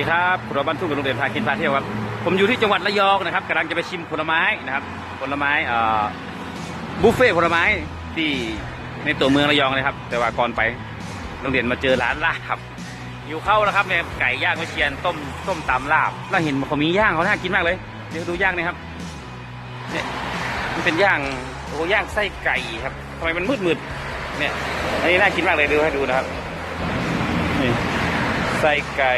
วัสดีครับครัวบ้านทุ่งกับโรงเรียนพากินพาเที่ยวครับ ผมอยู่ที่จังหวัดระยองนะครับกำลังจะไปชิมผลไม้นะครับ ผลไม้อ่อบุฟเฟ่ผลไม้ที่ในตัวเมืองระยองเลยครับ แต่ว่าก่อนไปโรงเรียนมาเจอร้านลาบอยู่เข้าแล้วครับเนี่ยไก่ย่างวิเชียนต้มต้มตำลาบแล้วเห็นเขามีย่างเขาน่ากินมากเลย เดี๋ยวดูย่างนี่ครับเนี่ยมันเป็นย่างโอ้ย่างไส้ไก่ครับทำไมมันมืดมืดเนี่ยอันนี้น่ากินมากเลยดูให้ดูนะครับนี่ไส้ไก่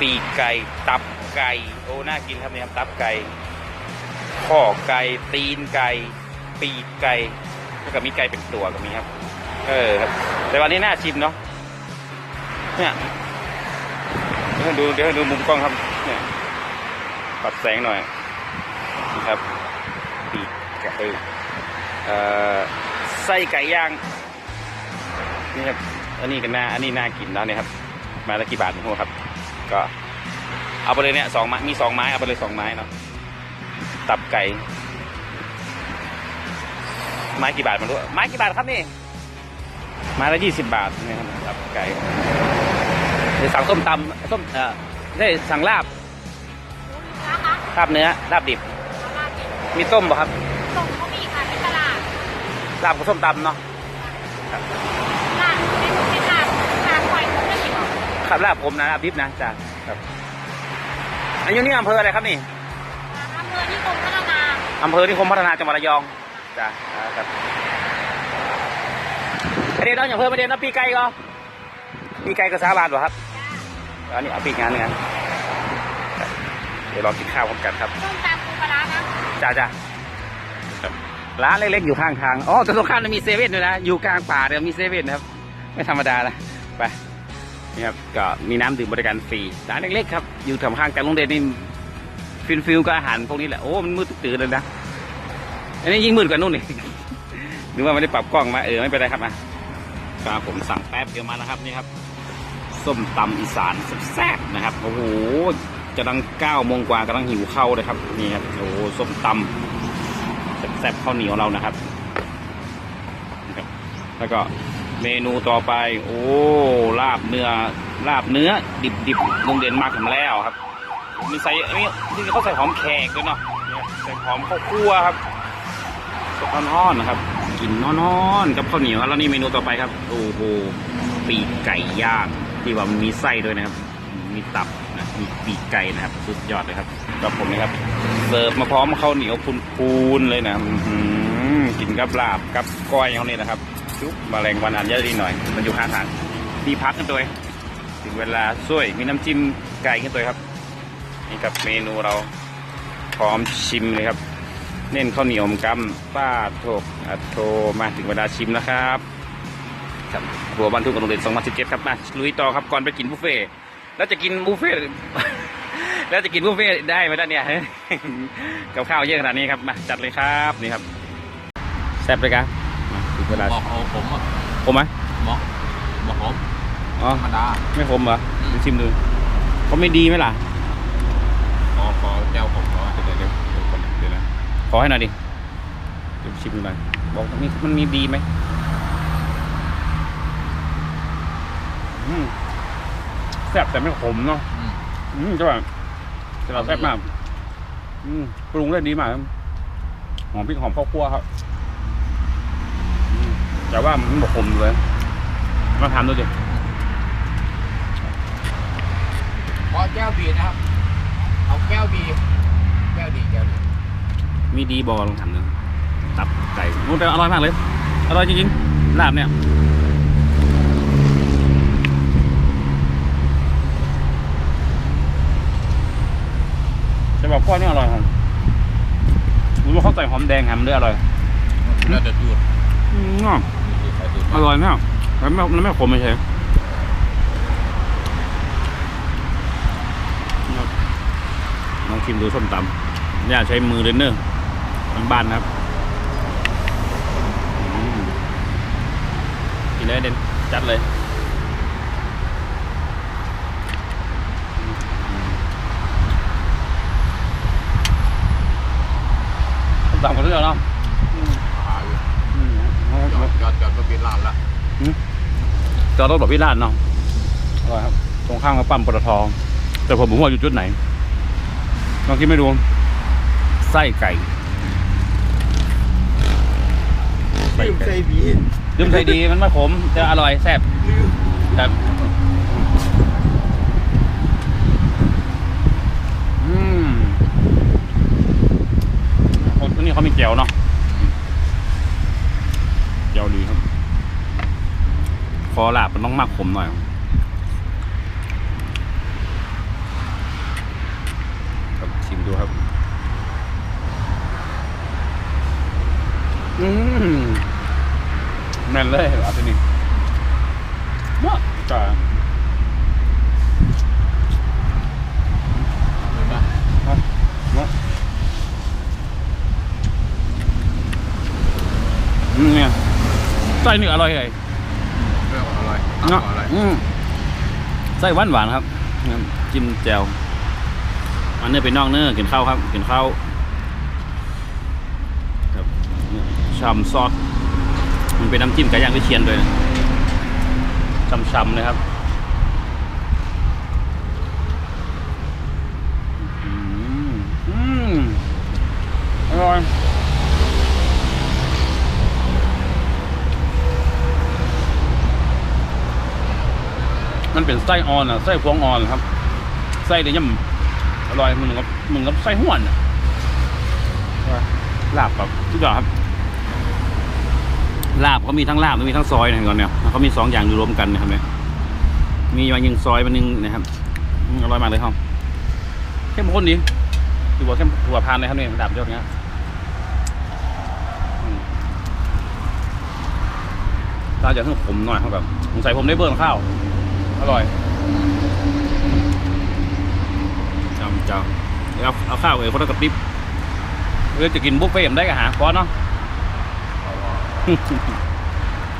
ปีกไก่ ตับไก่ โอ้ น่ากินครับเนี่ยครับ ตับไก่ข้อไก่ ตีนไก่ ปีกไก่แล้วก็มีไก่เป็นตัวก็มีครับ เออครับ แต่วันนี้น่าชิมเนาะ เนี่ย เดี๋ยวดู เดี๋ยวดูมุมกล้องครับ เนี่ยปรับแสงหน่อยนะครับ ปีกไก่เอ่อ ไส้ไก่ย่าง นี่ครับ อันนี้ก็น่าอันนี้น่ากินแล้วเนี่ยครับ มาละกี่บาทไม่รู้ครับ ก็เอาไปเลยเนี่ยสองไม้มีสองไม้เอาไปเลยสองไม้เนาะตับไก่ไม้กี่บาทไมันรู้ไม้กี่บาทครับนี่ไม้ละยี่สิบบาทเนี่ยครับตับไก่เดี๋ยวสั่งส้มตำส้มเอ่อได้สั่งลาบนะคะลาบเนื้อลาบดิบลาบดิบ มีต้มป่ะครับส่งเขามีค่ะที่ตลาดลาบกับส้มตำเนาะ ครับลาบผมนะลาบดิบนะจ้ะครับอันนี้นี่อำเภออะไรครับนี่อำเภอที่กรมพัฒนาอำเภอนิคมพัฒนาจังหวัดระยองจ้ะอ่าครับประเด็นน้องอย่างเพิ่มประเด็นน้องปีไก่ก็ปีไก่ก็สาบานป่ะครับอันนี้เอาปีกงานหนึงนะเดี๋ยวลองกินข้าวพร้อมกันครับต้มตำปูปลาร้านะจ้าจ้าครับร้านเล็กๆอยู่ข้างทางอ๋อแต่ตรงข้ามมันมีเซเว่นด้วยนะอยู่กลางป่าเดี๋ยวมีเซเว่นนะครับ ไม่ธรรมดานะไป นี่ครับก็มีน้ำดื่มบริการฟรีร้านเล็กๆครับอยู่แถวข้างกันโรงเรียนนี่ฟิลฟิลก็อาหารพวกนี้แหละโอ้มันมืดตื่นเลยนะอันนี้ยิ่งมืดกว่านู่นนี่หรือว่าไม่ได้ปรับกล้องมาเออไม่เป็นไรครับนะครับผมสั่งแป๊บเดียวมานะครับนี่ครับส้มตำอีสานแซ่บนะครับโอ้โหจะดังเก้าโมงกว่ากำลังหิวเข้าเลยครับนี่ครับโอ้ส้มตำแซ่บๆข้าวเหนียวเรานะครับ แล้วก็ เมนูต่อไป โอ้ลาบเนื้อลาบเนื้อ ดิบๆโรงเรียนมากผมแล้วครับ มีใส่อันนี้ที่เขาใส่หอมแขกด้วยเนาะใส่หอมข้าวคั่วครับสดร้อนๆนะครับกินนอนๆกับข้าวเหนียวแล้วนี่เมนูต่อไปครับโอ้โหปีกไก่ย่างที่ว่ามันมีไส้ด้วยนะครับ มีตับนะมีปีกไก่นะครับ สุดยอดเลยครับกับผมนะครับ เสิร์ฟมาพร้อมข้าวเหนียวพูนๆเลยนะอือหือกินกับลาบกับก้อยเขาเนี่ยนะครับ จุ๊บมาแรงวันอันเยอะดีหน่อย มันอยู่ข้างทางที่พักกันตัวถึงเวลาช่วยมีน้ำจิ้มไก่กันตัวครับ นี่กับเมนูเราพร้อมชิมเลยครับ เน้นข้าวเหนียวกำป้าโถกอัโทมาถึงเวลาชิมแล้วครับครับหัวบ้านทุ่งกับโรงเรียน2017ครับมาลุยต่อครับก่อนไปกินบุฟเฟ่แล้วจะกินบุฟเฟ่แล้วจะกินบุฟเฟ่ได้ไหมล่ะเนี่ยกับข้าวเยอะขนาดนี้ครับมาจัดเลยครับนี่ครับแซ่บเลยครับ ถึงเวลาบอกเอาผมอะผมไหมบอกบอกผมอ๋อธรรมดาไม่ผมเหรอเดี๋ยวชิมดูเขาไม่ดีไหมล่ะขอขอแก้วผมเขาอะเดี๋ยวเดี๋ยวเดี๋ยวก่อนเดี๋ยวนะขอให้หน่อยดิเดี๋ยวชิมดูหน่อยบอกมันมีมันมีดีไหมอืมแซ่บแต่ไม่ขมเนาะอืมอืมใช่ป่ะแต่เราแซ่บมากอืมปรุงได้ดีมากครับหอมพริกหอมข้าวคั่วครับอืม แต่ว่ามันบอกขมเลยมาทานดูดิขอแก้วบีนะครับ เอาแก้วบีแก้วดีแก้วดีมีดีบอลองทำดูตับไก่โอ้แต่อร่อยมากเลย อร่อยจริงๆลาบเนี่ยจะบอกพ่อนี่อร่อยครับรู้ว่าเขาใส่หอมแดงแฮมด้วยอร่อยแล้วจะดูดอืม อะดูดใส่ดูดอร่อยมากแล้วไม่แล้วไม่ขมไม่ใช่ลองชิมดูส้มตำอย่าใช้มือเลยเนอะทั้งบ้านนะครับกินเลยเด่นจัดเลย ส้มตำกับเรื่องเนาะ หาอยู่ อืม จอดจอดจอดก็ปิดร้านละจอดรถแบบพิลานเนาะอร่อยครับ ตรงข้ามกับปั๊มปตทแต่ผมผมว่าอยู่จุดไหนลองคิดไม่ดูไส้ไก่ไส้ลืมไก่ใส่บีดื่มไส้ดีมันไม่ขมแต่อร่อยแซ่บลืมครับอืมคนที่นี่เขามีแจ่วเนาะแจ่วดีครับ ค อลาบมันต้องมากขมหน่อยครับชิมดูครับ อืมแม่นเลยอาทินี้เนาะจ้าเห็นปะเนาะอืมเนี่ยไส้เนื้ออร่อยเลยเรื่องอร่อย เนาะอร่อยอืมไส้หวานหวานๆครับครับจิ้มแจ่วอันนี้เป็นนอกเนื้อกินข้าวครับกินข้าวครับชามซอสมันเป็นน้ำจิ้มไก่ย่างวิเชียนด้วยนะช่ำๆเลยครับอืมอืมอร่อย มัน เป็นไส้อ่อนอะไส้พวงอ่อนครับไส้เดียมอร่อยเหมึงกับเหมึงกับไส้ห้วนอะลาบแบบทุกอย่างครับ ลาบเขามีทั้งลาบและมีทั้งซอยนะก่อนเนี่ยเขามีสองอย่างอยู่รวมกันนะครับเนี่ยมีวันยิงซอยวันหนึงนะครับอร่อยมากเลยครับเข้มข้นดีดูว่าเข้มถั่วพานเลยครับเนี่ยลาบยอดเนี้ยอืมตาจะทั้งผมหน่อยครับแบบสงสัยผมได้เบิร์นข้าว อร่อยจำจำเอาเอาข้าวเอ้คนละกระติบเออจะกินบุฟเฟ่ต์ได้ก็หาก้อนเนาะ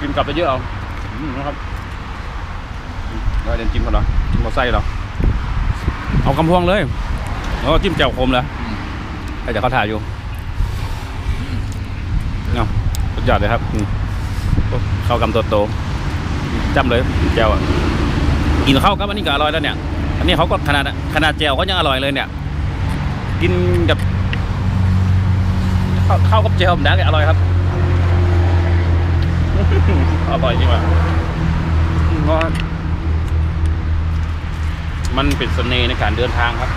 กินกลับไปเยอะเอาอืมนะครับอืมเราเดินจิ้มกันเหรอจิ้มกับไส้เหรอเอากำพวงเลยแล้วก็จิ้มแจ่วคมเลยอืมใครจะเข้าถ่ายอยู่เนาะสุดยอดเลยครับอืมโอ้ข้าวกำตัวโตจำเลยแจ่วอะ กินข้าวกับอันนี้ก็อร่อยแล้วเนี่ย อันนี้เขาก็ขนาดขนาดแจ่วก็ยังอร่อยเลยเนี่ย กินกับข้าวข้าวกับแจ่วผมได้อร่อยครับ อร่อยจริงว่ะเพราะมันเป็นเสน่ห์ในการเดินทางครับ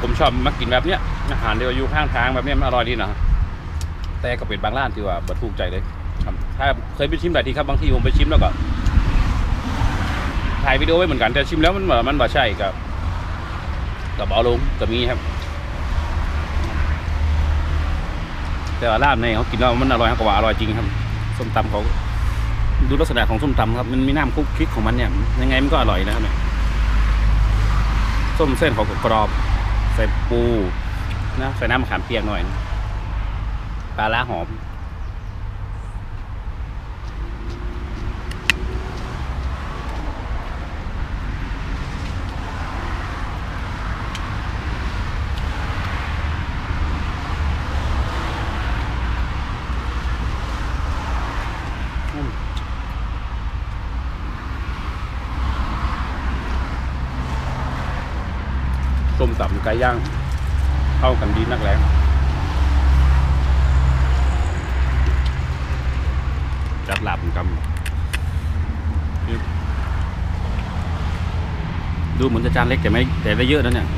ผมชอบมากินแบบเนี้ยอาหารเดียวอยู่ข้างทางแบบเนี้ยมันอร่อยดีนะแต่ก็เป็นบางร้านที่ว่าบัถูกใจเลยครับถ้าเคยไปชิมหลายทีครับบางทีผมไปชิมแล้วก็ ถ่ายวิดีโอไว้เหมือนกันแต่ชิมแล้วมันเหมือนมันบ่ใช่กับกับเอาลงก็มีครับ แต่ว่าร้านในเขากินแล้วมันอร่อยครับกว่าอร่อยจริงครับส้มตำเขาดูลักษณะของส้มตำครับมันมีน้ำคุกคลิกของมันเนี่ยยังไงมันก็อร่อยนะครับเนี่ยส้มเส้นเขากกรอบใส่ปูนะใส่น้ำมะขามเปียกหน่อยปลาร้าหอม ไก่ย่างเข้ากันดีนักแรงจัดหลับกันดูเหมือนจะจานเล็กแต่ไม่แต่ได้เยอะนะเนี่ย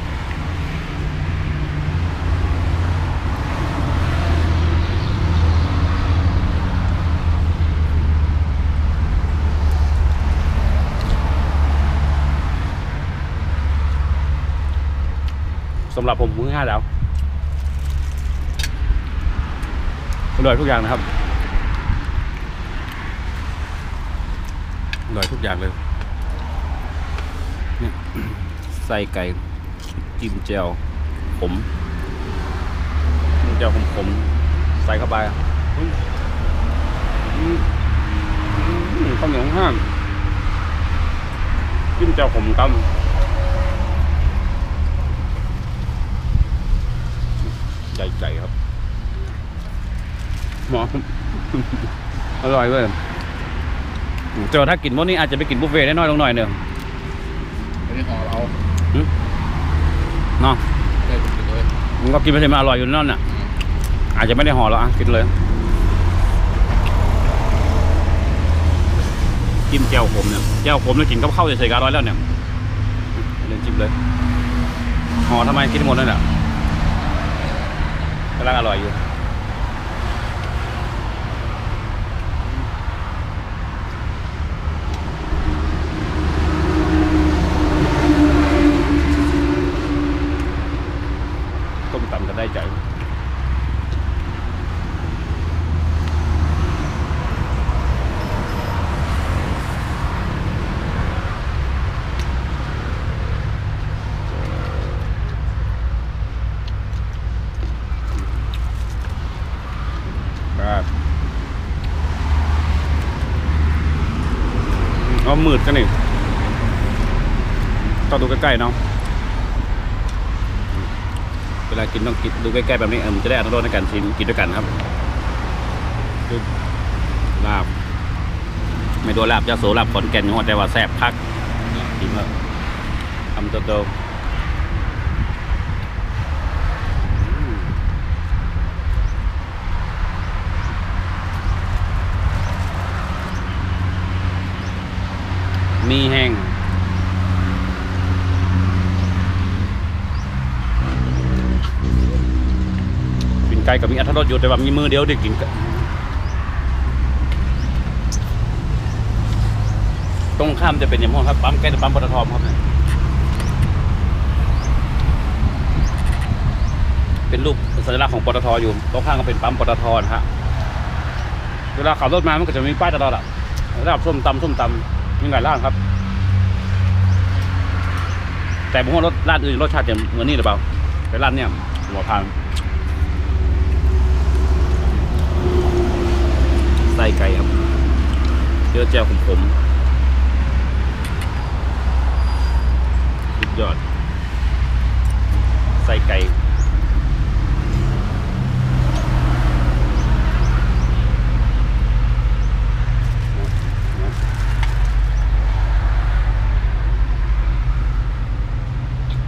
ำหรับผมมือห้าดาวอร่อยทุกอย่างนะครับอร่อยทุกอย่างเลยนี่ยใส่ไก่จิ้มแจ่วผมจิ้มแจ่วผมผมใส่เข้าไปอืมอืมอืมข้าวเหนียวห้ามจิ้มแจ่วผมกำ ใจใจครับ หมอ อร่อยเลยเจอถ้ากินพวกนี้อาจจะไปกินบุฟเฟ่ต์ได้น้อยลงหน่อยหนึ่งได้ห่อเราเนาะได้กินเลยมันก็กินไปเลยมาอร่อยอยู่นั่นน่ะ อาจจะไม่ได้ห่อแล้วอะกินเลยจิ้มแจ่วขมเนี่ยแจ่วขมเนี่ยกินกับข้าวเฉยๆก็อร่อยแล้วเนี่ยเดินจิ้มเลยห่อทำไมกินหมดนั่นแหละ กำลังอร่อยอยู่ต้มตำกันได้ใจ ครับ เอมืดกันนี่ต้องดูใกล้ๆเนาะเวลากินต้องกินดูใกล้ๆแบบนี้เออมันจะได้อรรถรสในการชิมกินด้วยกันครับคือลาบ ไม่โดนลาบยาโสลาบขอนแก่นหัวแต่ว่าแซ่บพักกินแล้วทำโตๆ มีแห้งกินไก่กับมีอัตรสอยู่แต่ว่ามีมือเดียวได้กินตรงข้ามจะเป็นย่างม่วงครับปั๊มใกล้ปั๊มปตทครับเนี่ยเป็นรูปสัญลักษณ์ของปตทอยู่ตรงข้างก็เป็นปั๊มปตทนะฮะเวลาขับรถมามันก็จะมีป้ายตลอดอะระดับส้มตำส้มตำ มีหลายร้านครับ แต่ผมว่ารสร้านอื่นรสชาติจะเหมือนนี่หรือเปล่า แต่ร้านเนี่ยหัวพานไส้ไก่ครับเจอแจ่วขมๆสุดยอดไส้ไก่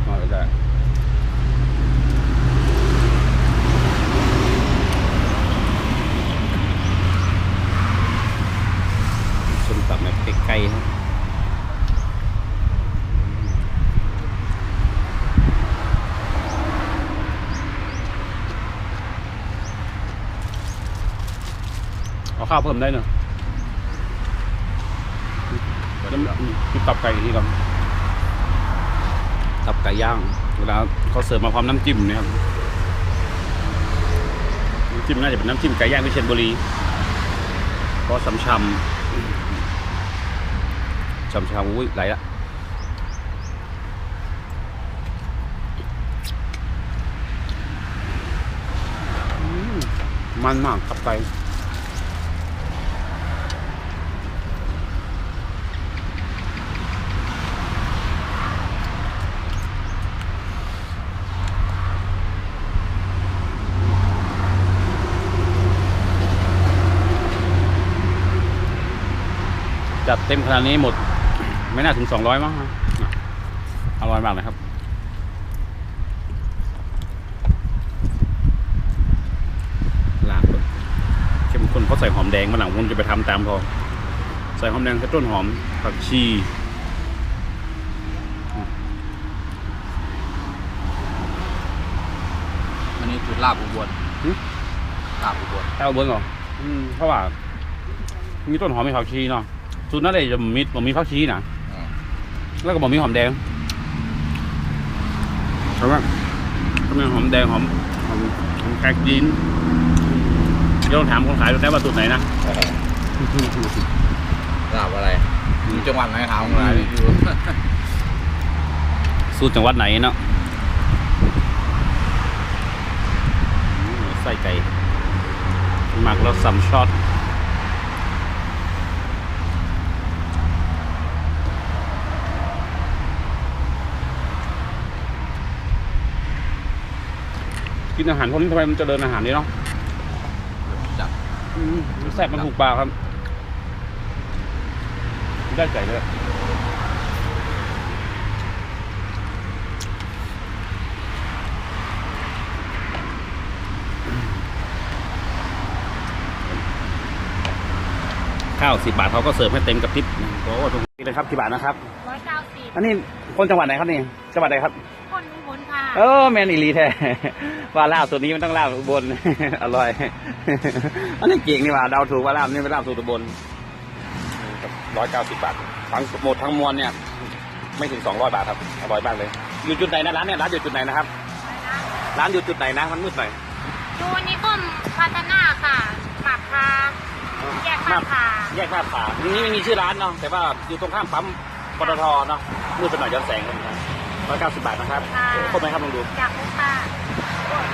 มาเลยได้ส้มตำแบบไก่ๆครับเอาข้าวเพิ่มได้เนอะน้ำกินตับไก่อีกทีก่อนตับไก่ย่าง เวลาเขาเสิร์ฟมาพร้อมน้ำจิ้มเนะครับน้ำจิ้มน่าจะเป็นน้ำจิ้มไก่ย่างวิเชียรบุรีก็สำชำชำชำอุ้ยไหลละอืมมันมากตับไก่ ดเต็มขนาดนี้หมด ไม่น่าถึงสองร้อยมั้งนะอร่อยมากเลยครับลาบเลยเข้มข้นเขาใส่หอมแดงมาหลังผมจะไปทำตามพอใส่หอมแดงใส่ต้นหอมผักชีอันนี้คือลาบอุบลลาบอุบลแค่เอาเบิ้งเหรออืมเพราะว่ามีต้นหอมมีผักชีเนาะ สูตรนั้นเลยจะมีบ่มีผักชีนะอ่าแล้วก็บอกมีหอมแดงใช่ไหมก็มีหอมแดงหอมหอมหอมแขกจีนเดี๋ยวต้องถามคนขายดูได้ว่าสูตรไหนนะลาบอะไรอยู่จังหวัดไหนถามของอะไรอยู่สูตรจังหวัดไหนเนาะอืมไส้ไก่หมักแล้วซัมช็อต กินอาหารพวกนี้ทำไมมันเจริญอาหารนี้เนาะจับอืมมันแซ่บมันถูกปากครับ ได้ใจเลย ข้าวสิบาทเขาก็เสิร์ฟให้เต็มกับทิปโอ้โหตรงนี้เลยครับกี่บาทนะครับร้อยเก้าสิบอันนี้คนจังหวัดไหนครับนี่จังหวัดไหนครับ คนลุงพลค่ะเออแมนอีหลีแท้ว่าลาบตัวนี้มันต้องลาบอุบลอร่อย อันนี้เก่งนี่ว่าเดาถูกว่าลาบนี่เป็นลาบสูตรอุบลร้อยเก้าสิบบาททั้งหมดทั้งมวลเนี่ย ไม่ถึงสองร้อยบาทครับอร่อยมากเลย อยู่จุดไหนนะร้านเนี่ยร้านอยู่จุดไหนนะครับร้านอยู่จุดไหนนะมันมืดหน่อยดูนิคมพัฒนาค่ะหมากพา แยกมาพาแยกหน้าผานี่ไม่มีชื่อร้านเนาะแต่ว่าอยู่ตรงข้ามปั๊มปตทเนาะมืดไปหน่อยย้อนแสงร้อยเก้าสิบบาทนะครับครบไหมครับลองดูจากลูกค้า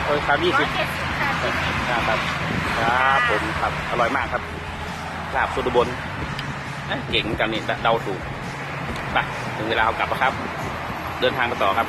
โอ้ยครับยี่ร้อสิยบเจ็ดสิบค่ะเจ็ดสิบครับครับผมครับอร่อยมากครับลาบสุดอุบลเอ๊ะเก่งเหมือนกันนี่เดาถูกไปถึงเวลาเอากลับแล้วครับ เดินทางกันต่อครับ